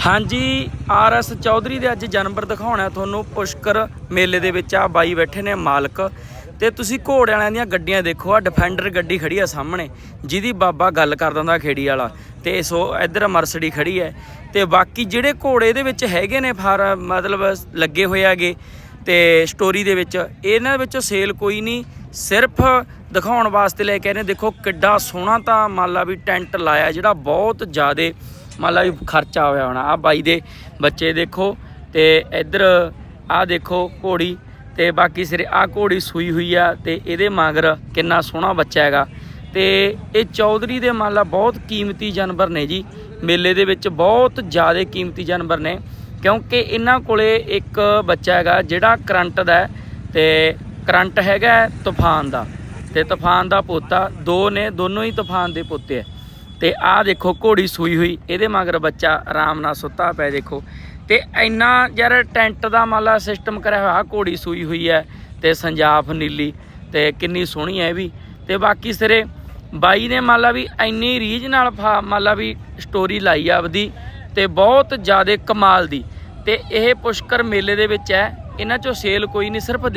ਹਾਂਜੀ, R RS Chaudhary ਦੇ ਅੱਜ ਜਨਮਪਰ ਦਿਖਾਉਣਾ ਤੁਹਾਨੂੰ ਪੁਸ਼ਕਰ ਮੇਲੇ ਦੇ ਵਿੱਚ ਆ ਬਾਈ ਬੈਠੇ ਨੇ ਮਾਲਕ ਤੇ ਤੁਸੀਂ ਘੋੜੇ ਵਾਲਿਆਂ ਦੀਆਂ ਗੱਡੀਆਂ ਦੇਖੋ ਆ ਡਿਫੈਂਡਰ ਗੱਡੀ ਖੜੀ ਆ ਸਾਹਮਣੇ, ਜਿਹਦੀ ਬਾਬਾ ਗੱਲ ਕਰ ਦਿੰਦਾ ਖੇੜੀ ਵਾਲਾ ਤੇ ਸੋ ਇੱਧਰ ਮਰਸਡੀ ਖੜੀ ਹੈ ਤੇ ਬਾਕੀ ਜਿਹੜੇ ਘੋੜੇ ਇਹਦੇ ਵਿੱਚ ਹੈਗੇ ਨੇ ਫਾਰ, ਮਤਲਬ ਲੱਗੇ ਹੋਏ ਆਗੇ ਤੇ ਸਟੋਰੀ ਦੇ ਵਿੱਚ, ਇਹਨਾਂ ਵਿੱਚੋਂ ਸੇਲ ਕੋਈ ਨਹੀਂ, ਸਿਰਫ ਦਿਖਾਉਣ ਵਾਸਤੇ ਲੈ ਕੇ ਆਏ ਨੇ। ਦੇਖੋ ਕਿੱਡਾ ਸੋਹਣਾ ਤਾਂ ਮੰਨ ਲਾ ਵੀ ਟੈਂਟ ਲਾਇਆ, ਜਿਹੜਾ ਬਹੁਤ ਜ਼ਿਆਦੇ ਮੰਨ ਲਾ ਵੀ ਖਰਚਾ ਹੋਇਆ ਹੋਣਾ। ਆ ਬਾਈ ਦੇ ਬੱਚੇ ਦੇਖੋ ਤੇ ਇੱਧਰ ਆ ਦੇਖੋ ਘੋੜੀ ਤੇ ਬਾਕੀ ਸਿਰੇ ਆ ਘੋੜੀ ਸੂਈ ਹੋਈ ਆ ਤੇ ਇਹਦੇ ਮਗਰ ਕਿੰਨਾ ਸੋਹਣਾ ਬੱਚਾ ਹੈਗਾ। ਤੇ ਇਹ ਚੌਧਰੀ ਦੇ ਮੰਨ ਲਾ ਬਹੁਤ ਕੀਮਤੀ ਜਾਨਵਰ ਨੇ ਜੀ। ਮੇਲੇ ਦੇ ਵਿੱਚ ਬਹੁਤ ਜ਼ਿਆਦਾ ਕੀਮਤੀ ਜਾਨਵਰ ਨੇ ਕਿਉਂਕਿ ਇਹਨਾਂ ਕੋਲੇ ਇੱਕ ਬੱਚਾ ਹੈਗਾ ਜਿਹੜਾ ਕਰੰਟ ਦਾ ਹੈ ਤੇ ਕਰੰਟ ਹੈਗਾ ਤੂਫਾਨ ਦਾ। ਤੇ ਤੂਫਾਨ ਦਾ ਪੋਤਾ ਦੋ ਨੇ, ਦੋਨੋਂ ਹੀ ਤੂਫਾਨ ਦੇ ਪੋਤੇ ਹੈ ਤੇ ਆਹ ਦੇਖੋ ਘੋੜੀ ਸੂਈ ਹੋਈ, ਇਹਦੇ ਮਗਰ ਬੱਚਾ ਆਰਾਮ ਨਾਲ ਸੁੱਤਾ ਪਿਆ ਦੇਖੋ। ਤੇ ਇੰਨਾ ਯਾਰ ਟੈਂਟ ਦਾ ਮਾਲਾ ਸਿਸਟਮ ਕਰਿਆ ਹੋਇਆ, ਆਹ ਘੋੜੀ ਸੂਈ ਹੋਈ ਹੈ ਤੇ ਸੰਜਾਫ ਨੀਲੀ ਤੇ ਕਿੰਨੀ ਸੋਹਣੀ ਹੈ ਇਹ ਵੀ। ਤੇ ਬਾਕੀ ਸਿਰੇ ਬਾਈ ਨੇ ਮਾਲਾ ਵੀ ਇੰਨੀ ਰੀਝ ਨਾਲ ਫਾ- ਮੰਨ ਵੀ ਸਟੋਰੀ ਲਾਈ ਆ ਆਪਦੀ ਤੇ ਬਹੁਤ ਜ਼ਿਆਦਾ ਕਮਾਲ ਦੀ। ਤੇ ਇਹ ਪੁਸ਼ਕਰ ਮੇਲੇ ਦੇ ਵਿੱਚ ਹੈ, ਇਹਨਾਂ ਚੋਂ ਸੇਲ ਕੋਈ ਨਹੀਂ, ਸਿਰਫ ਦੇ-